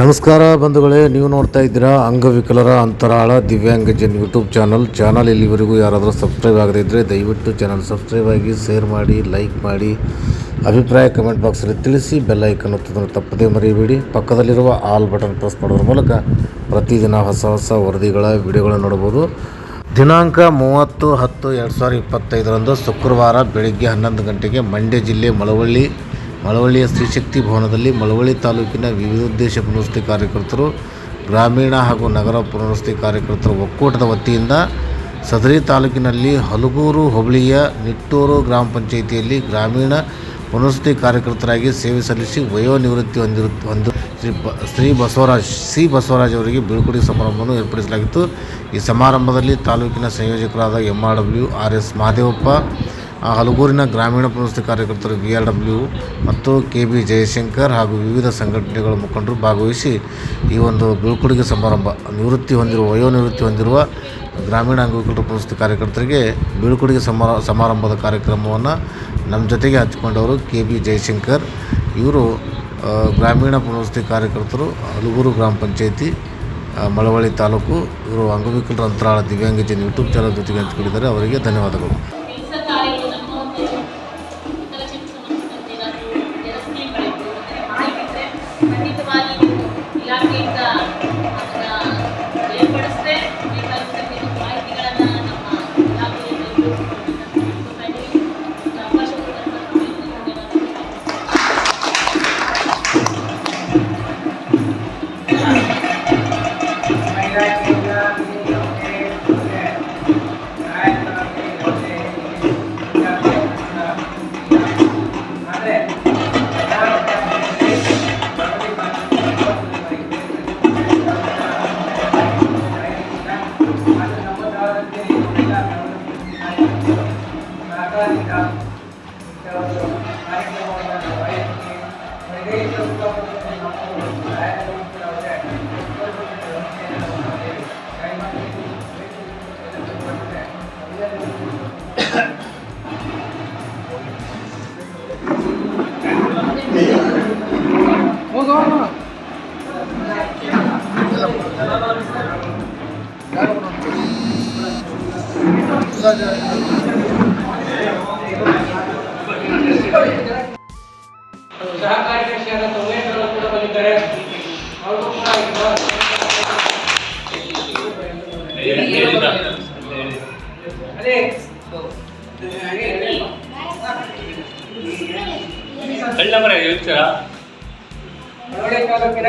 ನಮಸ್ಕಾರ ಬಂಧುಗಳೇ, ನೀವು ನೋಡ್ತಾ ಇದ್ದೀರಾ ಅಂಗವಿಕಲರ ಅಂತರಾಳ ದಿವ್ಯಾಂಗ ಜನ್ ಯೂಟ್ಯೂಬ್ ಚಾನಲ್. ಚಾನಲ್ ಇಲ್ಲಿವರೆಗೂ ಯಾರಾದರೂ ಸಬ್ಸ್ಕ್ರೈಬ್ ಆಗದೇ ಇದ್ದರೆ ದಯವಿಟ್ಟು ಚಾನಲ್ ಸಬ್ಸ್ಕ್ರೈಬ್ ಆಗಿ, ಶೇರ್ ಮಾಡಿ, ಲೈಕ್ ಮಾಡಿ. ಅಭಿಪ್ರಾಯ ಕಮೆಂಟ್ ಬಾಕ್ಸಲ್ಲಿ ತಿಳಿಸಿ, ಬೆಲ್ ಐಕನ್ ಒತ್ತೋದನ್ನು ತಪ್ಪದೇ ಮರೆಯಬೇಡಿ. ಪಕ್ಕದಲ್ಲಿರುವ ಆಲ್ ಬಟನ್ ಪ್ರೆಸ್ ಮಾಡೋದ್ರ ಮೂಲಕ ಪ್ರತಿದಿನ ಹೊಸ ಹೊಸ ವರದಿಗಳ, ವಿಡಿಯೋಗಳನ್ನು ನೋಡ್ಬೋದು ದಿನಾಂಕ ಮೂವತ್ತು ಹತ್ತು ಎರಡು ಸಾವಿರದ ಇಪ್ಪತ್ತೈದರಂದು ಶುಕ್ರವಾರ ಬೆಳಗ್ಗೆ ಹನ್ನೊಂದು ಗಂಟೆಗೆ ಮಂಡ್ಯ ಜಿಲ್ಲೆ ಮಳವಳ್ಳಿ ಮಳವಳ್ಳಿಯ ಸ್ತ್ರೀಶಕ್ತಿ ಭವನದಲ್ಲಿ ಮಳವಳ್ಳಿ ತಾಲೂಕಿನ ವಿವಿಧೋದ್ದೇಶ ಪುನರ್ವಸತಿ ಕಾರ್ಯಕರ್ತರು, ಗ್ರಾಮೀಣ ಹಾಗೂ ನಗರ ಪುನರ್ವಸತಿ ಕಾರ್ಯಕರ್ತರ ಒಕ್ಕೂಟದ ವತಿಯಿಂದ ಸದರಿ ತಾಲೂಕಿನಲ್ಲಿ ಹಲಗೂರು ಹೋಬಳಿಯ ನಿಟ್ಟೂರು ಗ್ರಾಮ ಪಂಚಾಯಿತಿಯಲ್ಲಿ ಗ್ರಾಮೀಣ ಪುನರ್ವಸತಿ ಕಾರ್ಯಕರ್ತರಾಗಿ ಸೇವೆ ಸಲ್ಲಿಸಿ ವಯೋನಿವೃತ್ತಿ ಹೊಂದಿರು, ಹೊಂದಿ, ಶ್ರೀ ಬ, ಶ್ರೀ ಬಸವರಾಜ್, ಸಿ ಬಸವರಾಜ್ ಅವರಿಗೆ ಬೀಳ್ಕೊಡುಗೆ ಸಮಾರಂಭವನ್ನು ಏರ್ಪಡಿಸಲಾಗಿತ್ತು. ಈ ಸಮಾರಂಭದಲ್ಲಿ ತಾಲೂಕಿನ ಸಂಯೋಜಕರಾದ M R W R S Mahadevappa ಹಲಗೂರಿನ ಗ್ರಾಮೀಣ ಪುನರ್ವಸತಿ ಕಾರ್ಯಕರ್ತರು ವಿ ಆರ್ ಡಬ್ಲ್ಯೂ ಮತ್ತು ಕೆ ಬಿ ಜಯಶಂಕರ್ ಹಾಗೂ ವಿವಿಧ ಸಂಘಟನೆಗಳ ಮುಖಂಡರು ಭಾಗವಹಿಸಿ ಈ ಒಂದು ಬೀಳ್ಕೊಡುಗೆ ಸಮಾರಂಭ, ನಿವೃತ್ತಿ ಹೊಂದಿರುವ, ವಯೋನಿವೃತ್ತಿ ಹೊಂದಿರುವ ಗ್ರಾಮೀಣ ಅಂಗವಿಕಲರ ಪುನರ್ವಸತಿ ಕಾರ್ಯಕರ್ತರಿಗೆ ಬೀಳ್ಕೊಡುಗೆ ಸಮಾರ, ಸಮಾರಂಭದ ಕಾರ್ಯಕ್ರಮವನ್ನು ನಮ್ಮ ಜೊತೆಗೆ ಹಚ್ಚಿಕೊಂಡವರು ಕೆ ಬಿ ಜಯಶಂಕರ್. ಇವರು ಗ್ರಾಮೀಣ ಪುನರ್ವಸತಿ ಕಾರ್ಯಕರ್ತರು ಹಲಗೂರು ಗ್ರಾಮ ಪಂಚಾಯಿತಿ ಮಳವಳ್ಳಿ ತಾಲೂಕು. ಇವರು ಅಂಗವಿಕಲರ ಅಂತರಾಳ ದಿವ್ಯಾಂಗಜನ ಯೂಟ್ಯೂಬ್ ಚಾನಲ್ ಜೊತೆಗೆ ಹಂಚಿಕೊಂಡಿದ್ದಾರೆ. ಅವರಿಗೆ ಧನ್ಯವಾದಗಳು. ಸಹಕಾರಿ ಕೃಷಿಯಾದ ಉಮೇಶ್ವರು ಕೂಡ ಬಂದಿದ್ದಾರೆ ಅವರು ಕೂಡ ಅದೇ ಕಳ್ಳ ಮರ ಹೇಳ್ತೀರ ಮಳವಳ್ಳಿ ತಾಲೂಕಿನ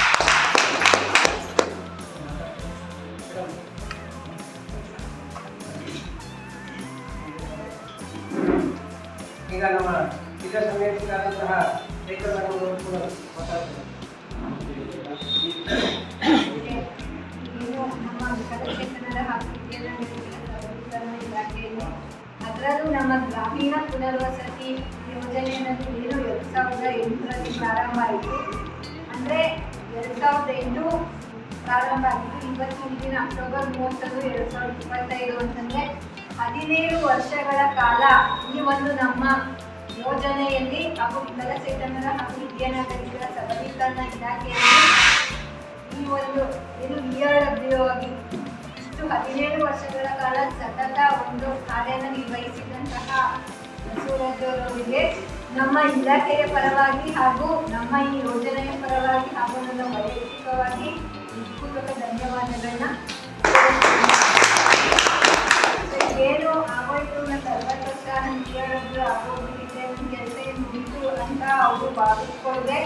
ಈಗ ನಮ್ಮ ಜಿಲ್ಲಾ ಕೂಡ ಹಾಗೂ ವಿಕಲಾಂಗರ ಸಬಲೀಕರಣ ಇಲಾಖೆಯಲ್ಲಿ ಅದರಲ್ಲೂ ನಮ್ಮ ಗ್ರಾಮೀಣ ಪುನರ್ವಸತಿ ಯೋಜನೆಯನ್ನು ಏನು ಎರಡು ಸಾವಿರದ ಎಂಟರಲ್ಲಿ ಪ್ರಾರಂಭ ಆಯಿತು. ಅಂದರೆ ಎರಡು ಸಾವಿರದ ಎಂಟು ಪ್ರಾರಂಭ ಆಗಿತ್ತು ಇವತ್ತಿನ ದಿನ ಅಕ್ಟೋಬರ್ ಮೂವತ್ತೊಂದು ಎರಡು ಸಾವಿರದ ಇಪ್ಪತ್ತೈದು ಅಂತಂದರೆ ಹದಿನೇಳು ವರ್ಷಗಳ ಕಾಲ ಈ ಒಂದು ನಮ್ಮ ಯೋಜನೆಯಲ್ಲಿ ಹಾಗೂ ವಿಕಲಚೇತನರ ಹಾಗೂ ವಿದ್ಯಾನಗರಿಗಳ ಸಬಲೀಕರಣ ಇಲಾಖೆಯಲ್ಲಿ ಈ ಒಂದು ಏನು ಬಿ ಆರ್ ಇಷ್ಟು ಹದಿನೇಳು ವರ್ಷಗಳ ಕಾಲ ಸತತ ಒಂದು ಕಾರ್ಯನ ನಿರ್ವಹಿಸಿದಂತಹ ಅವರಿಗೆ ನಮ್ಮ ಇಲಾಖೆಯ ಪರವಾಗಿ ಹಾಗೂ ನಮ್ಮ ಈ ಯೋಜನೆಯ ಪರವಾಗಿ ಹಾಗೂ ನನ್ನ ವೈಯಕ್ತಿಕವಾಗಿ ಹೃತ್ಪೂರ್ವಕ ಧನ್ಯವಾದಗಳನ್ನ ಏನು ಆಗೋಯ್ತು ಮತ್ತು ಅರವತ್ತು ವರ್ಷ ನನ್ನ ಡಬ್ಲ್ಯೂ ಆಗೋಗ್ಬಿಟ್ಟಿದೆ ನನ್ನ ಕೆಲಸ ಏನು ಮುಗಿತು ಅಂತ ಅವರು ಭಾವಿಸ್ಕೊಳ್ಳದೆ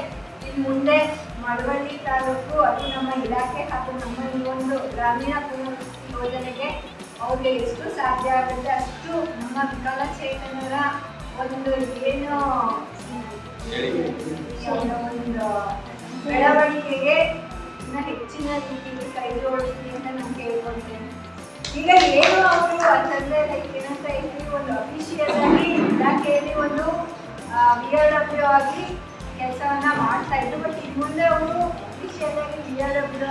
ಇನ್ನು ಮುಂದೆ ಮಳವಳ್ಳಿ ತಾಲೂಕು, ಅದು ನಮ್ಮ ಇಲಾಖೆ ಅದು ನಮ್ಮ ಈ ಒಂದು ಗ್ರಾಮೀಣ ಪುನರ್ವಸತಿ ಯೋಜನೆಗೆ ಅವ್ರಿಗೆ ಎಷ್ಟು ಸಾಧ್ಯ ಆಗುತ್ತೆ, ಅಷ್ಟು ನಮ್ಮ ವಿಕಲಚೇತನರ ಒಂದು ಏನು ಒಂದು ಬೆಳವಣಿಗೆಗೆ ಹೆಚ್ಚಿನ ರೀತಿಯಲ್ಲಿ ಕೈ ಅಂತ ನಾನು ಕೇಳ್ಕೊಳ್ತೇನೆ ಹೀಗಾಗಿ ಅಂತಂದ್ರೆ ಏನಂತ ಹೇಳ್ತೀವಿ, ಒಂದು ಅಫಿಷಿಯಲ್ ಆಗಿ ಇಲಾಖೆಯಲ್ಲಿ ಒಂದು ಬಿ ಆರ್ ಆಗಿ ಕೆಲಸವನ್ನ ಮಾಡ್ತಾ ಬಟ್ ಇನ್ನು ಮುಂದೆ ಅವರು ಅಫಿಷಿಯಲ್ ಬಿ ಆರ್ ಡಬ್ಲ್ಯೂ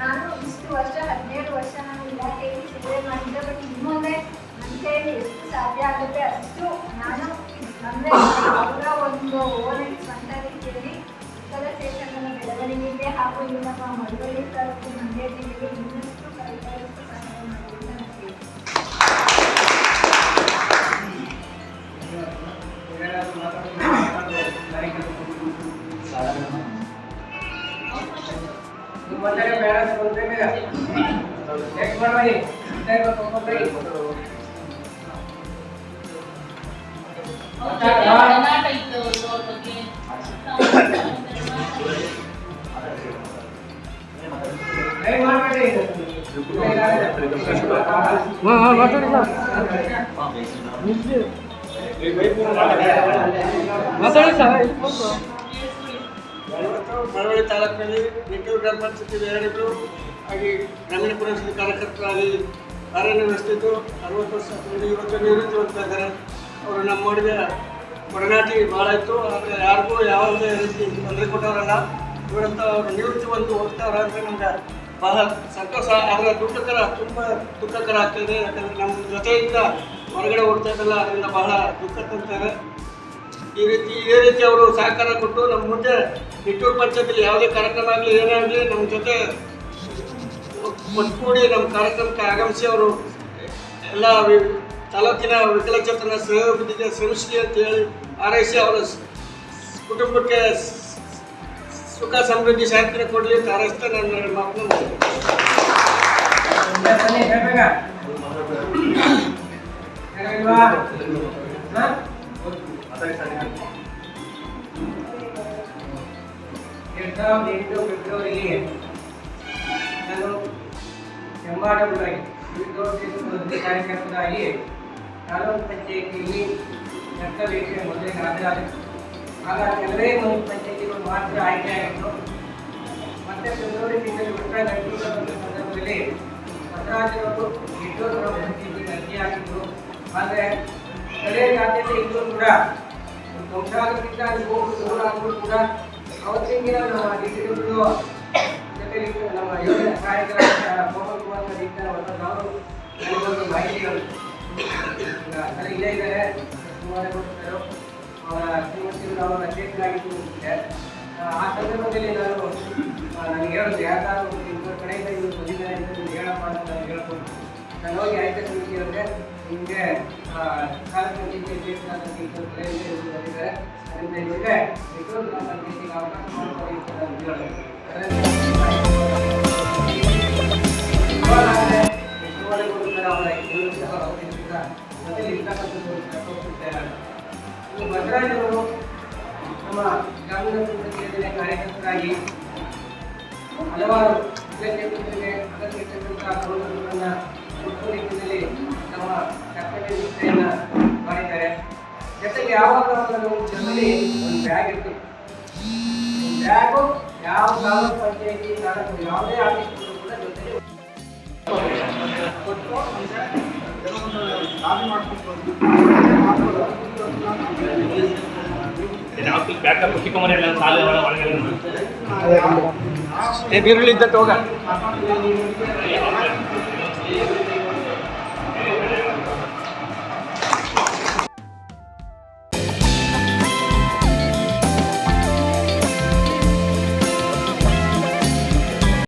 ನಾನು ಇಷ್ಟು ವರ್ಷ, ಹದಿನೇಳು ವರ್ಷ ನಾನು ಇಲಾಖೆಯಲ್ಲಿ ಸೇವೆ ಮಾಡಿದ್ದೆ. ಬಟ್ ಇನ್ನು ಮುಂದೆ ನನ್ನ ಎಷ್ಟು ಸಾಧ್ಯ ಆಗುತ್ತೆ ಅಷ್ಟು ನಾನು ಅಂದರೆ ಅವರ ಒಂದು ಓನ್ ಸ್ವಂತ ರೀತಿಯಲ್ಲಿ ಕಲಾಕ್ಷೇತ್ರಗಳ ಬೆಳವಣಿಗೆಗೆ ಹಾಗೂ ಈ ನಮ್ಮ ಮಳವಳ್ಳಿ ತಾಲೂಕು ಮಂಡ್ಯ ಜಿಲ್ಲೆಗೆ ಇನ್ನಷ್ಟು बोलते का बोलते हैं नेक्स्ट वन भाई नेक्स्ट वन तो तो ही हाँ हाँ बात हाँ। वाटर का हाँ ಮಳವಳ್ಳಿ ತಾಲೂಕಿನಲ್ಲಿ ನಿಟ್ಟೂರು ಗ್ರಾಮ ಪಂಚಾಯತಿ ಎರಡಿದ್ರು ಹಾಗೆ ಗ್ರಾಮೀಣ ಪುರಸಭೆ ಕಾರ್ಯಕರ್ತರಾಗಿ ಕಾರ್ಯನಿರ್ವಹಿಸ್ತಿದ್ದು. ಅರವತ್ತು ವರ್ಷ ಇವತ್ತು ನಿವೃತ್ತಿ ಹೊಂದ್ತಾ ಇದ್ದಾರೆ ಅವರು ನಮ್ಮೊಳಗೆ ಒಡನಾಟಿ ಭಾಳ ಇತ್ತು. ಆದರೆ ಯಾರಿಗೂ ಯಾವುದೇ ರೀತಿ ತೊಂದರೆ ಕೊಟ್ಟವರಲ್ಲ. ಇವರಂತ ಅವರು ನಿವೃತ್ತಿ ಬಂದು ಹೋಗ್ತಾವ್ರ ಅಂದರೆ ನಮ್ಗೆ ಬಹಳ ಸಂತೋಷ. ಆದರೆ ದುಃಖಕರ, ತುಂಬ ದುಃಖಕರ ಆಗ್ತಾಯಿದೆ ಯಾಕಂದರೆ ನಮ್ಮ ಜೊತೆಯಿಂದ ಹೊರಗಡೆ ಹೋಗ್ತಾ ಇದ್ದಲ್ಲ, ಅದರಿಂದ ಬಹಳ ದುಃಖ ತಂತಾರೆ ಈ ರೀತಿ ಇದೇ ರೀತಿ ಅವರು ಸಹಕಾರ ಕೊಟ್ಟು ನಮ್ಮ ಮುಂದೆ ನಿಟ್ಟೂರು ಪಂಚಾಯತಿಲಿ ಯಾವುದೇ ಕಾರ್ಯಕ್ರಮ ಆಗಲಿ ಏನೇ ಆಗಲಿ ನಮ್ಮ ಜೊತೆ ಒಟ್ಟುಗೂಡಿ ನಮ್ಮ ಕಾರ್ಯಕ್ರಮಕ್ಕೆ ಆಗಮಿಸಿ ಅವರು ಎಲ್ಲ ತಾಲೂಕಿನ ವಿಕಲಚೇತನ ಸಹಯೋಗದೊಂದಿಗೆ ಶ್ರಮಿಸಲಿ ಅಂತ ಹೇಳಿ ಹಾರೈಸಿ ಅವರ ಕುಟುಂಬಕ್ಕೆ ಸುಖ ಸಮೃದ್ಧಿ ಶಾಂತಿನ ಕೊಡಲಿ ಅಂತ ಹಾರೈಸ್ತಾ ನನ್ನ ಮಾತನ್ನು ಸಾವಿರದ ಎಂಟು ಫೆಬ್ರವರಿಗೆ ನಾನು ಕೆಂಬಾಡಬುರಾಗಿ ವಿದ್ಯೋಗ ಕಾರ್ಯಕರ್ತರಾಗಿ ತಾಲೂಕು ಪಂಚಾಯಿತಿಯಲ್ಲಿ ಕರ್ತವ್ಯಕ್ಕೆ ಮೊದಲೇ ಹಾಜರಾದ ಆಗ ಕೆಲವೇ ಒಂದು ಪಂಚಾಯಿತಿಗಳು ಮಾತ್ರ ಆಯ್ಕೆ ಆಗಿತ್ತು ಮತ್ತೆ ಫೆಬ್ರವರಿ ತಿಂಗಳು ಉತ್ತರ ಗಂಟೆಗಳ ಸಂದರ್ಭದಲ್ಲಿ ಮತರಾಜರವರು ವಿದ್ಯುತ್ ಪಂಚಾಯಿತಿಗೆ ಅರ್ಜಿ ಹಾಕಿದ್ರು ಆದರೆ ಸ್ಥಳೀಯ ಆದ್ಯತೆ ಇದ್ರೂ ಕೂಡ ವಂಶಾಗತಿಂದ ಹೋಗಿ ದೂರ ಆದರೂ ಕೂಡ ಅವತ್ತಿನ ನಮ್ಮ ಡಿಸಿಗಳು ಜೊತೆಲಿ ನಮ್ಮ ಯೋಜನೆ ಸರ್ ಇದ್ದಾರೆ ಅವರ ನಾವು ಕೆಲವೊಂದು ಮಾಹಿತಿಗಳು ಸರ್ ಇಲ್ಲೇ ಇದ್ದಾರೆ ಕುಮಾರ್ ಸರ್ ಅವರ ಶ್ರೀಮಂತಿಗಳು. ಆ, ಸಂದರ್ಭದಲ್ಲಿ ನಾನು ನನಗೆ ಹೇಳಿದೆ ಯಾರು ಇಬ್ಬರ ಕಡೆಯಿಂದ ಇವರು ಬಂದಿದ್ದಾರೆ ಅಂತ ಹೇಳಪ್ಪ ಅಂತ ನಾನು ಹೇಳ್ಬೋದು. ನಾನು ಹೋಗಿ ಆಯ್ಕೆ ಸಮಿತಿ ತೋರಿಸುತ್ತಾರೆ ಈ ನಮ್ಮ ಗ್ರಾಮೀಣ ಯೋಜನೆ ಕಾರ್ಯಕರ್ತರಾಗಿ ಹಲವಾರು ಅಗತ್ಯ ಅಗತ್ಯ ನಮ್ಮ ಕರ್ತವ್ಯ ನಿಷ್ಠೆಯನ್ನು ಮಾಡಿದ್ದಾರೆ ಜೊತೆಗೆ ಯಾವಾಗ ಒಂದು ಜೊತೆಲಿ ಒಂದು ಬ್ಯಾಗ್ ಇರ್ತದೆ ಬ್ಯಾಗು ಯಾವ ತಾಲೂಕು ಪಂಚಾಯತಿ ತಾಲೂಕು ಯಾವುದೇ ಆಫೀಸ್ ಕೂಡ ಜೊತೆಲಿ ಕೊಟ್ಟು ಅಂದರೆ ಕೆಲವೊಂದು ಲಾಬಿ ಮಾಡ್ಕೊಂಡು ಬ್ಯಾಕಪ್ ಚಿಕ್ಕಮರಿ ಎಲ್ಲ ಸಾಲ ಒಳಗೆ ಏ ಬೀರುಳ್ಳಿ ಇದ್ದಟ್ಟು ಹೋಗ ಒಳಗೆ